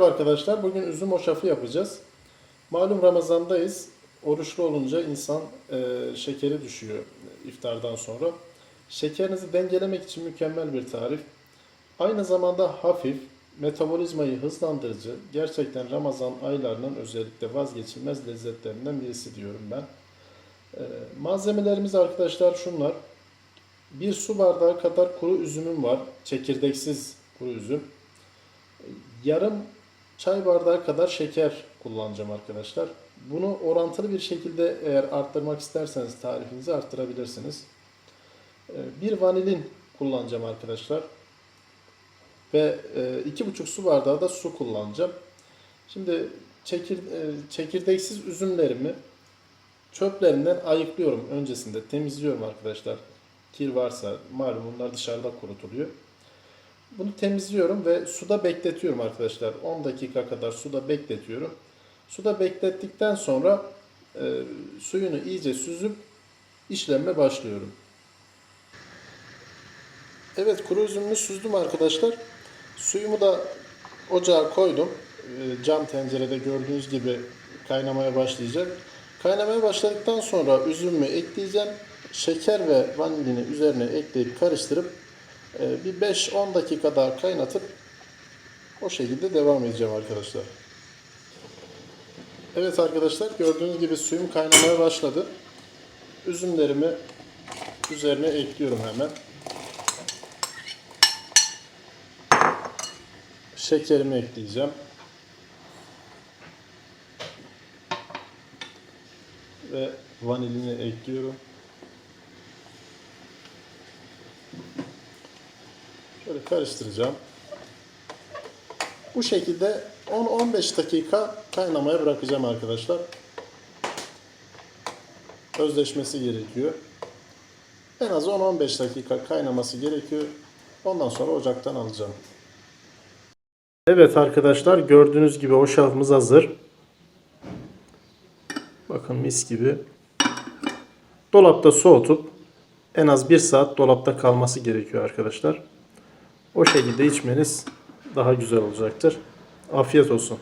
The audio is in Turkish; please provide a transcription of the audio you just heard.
Merhaba arkadaşlar. Bugün üzüm hoşafı yapacağız. Malum Ramazan'dayız. Oruçlu olunca insan e, şekeri düşüyor iftardan sonra. Şekerinizi dengelemek için mükemmel bir tarif. Aynı zamanda hafif, metabolizmayı hızlandırıcı, gerçekten Ramazan aylarının özellikle vazgeçilmez lezzetlerinden birisi diyorum ben. E, malzemelerimiz arkadaşlar şunlar. Bir su bardağı kadar kuru üzümüm var. Çekirdeksiz kuru üzüm. Yarım çay bardağı kadar şeker kullanacağım arkadaşlar. Bunu orantılı bir şekilde eğer arttırmak isterseniz tarifinizi arttırabilirsiniz. Ee, Bir vanilin kullanacağım arkadaşlar. Ve e, iki buçuk su bardağı da su kullanacağım. Şimdi çekir, e, çekirdeksiz üzümlerimi çöplerinden ayıklıyorum öncesinde. Temizliyorum arkadaşlar. Kir varsa malum bunlar dışarıda kurutuluyor. Bunu temizliyorum ve suda bekletiyorum arkadaşlar. 10 dakika kadar suda bekletiyorum. Suda beklettikten sonra e, suyunu iyice süzüp işleme başlıyorum. Evet kuru üzümümü süzdüm arkadaşlar. Suyumu da ocağa koydum. E, cam tencerede gördüğünüz gibi kaynamaya başlayacak. Kaynamaya başladıktan sonra üzümümü ekleyeceğim. Şeker ve vanilini üzerine ekleyip karıştırıp bir 5-10 dakika daha kaynatıp o şekilde devam edeceğim arkadaşlar. Evet arkadaşlar gördüğünüz gibi suyum kaynamaya başladı. Üzümlerimi üzerine ekliyorum hemen. Şekerimi ekleyeceğim. Ve vanilini ekliyorum. Şöyle karıştıracağım. Bu şekilde 10-15 dakika kaynamaya bırakacağım arkadaşlar. Özleşmesi gerekiyor. En az 10-15 dakika kaynaması gerekiyor. Ondan sonra ocaktan alacağım. Evet arkadaşlar gördüğünüz gibi o şafımız hazır. Bakın mis gibi. Dolapta soğutup en az 1 saat dolapta kalması gerekiyor arkadaşlar. O şekilde içmeniz daha güzel olacaktır. Afiyet olsun.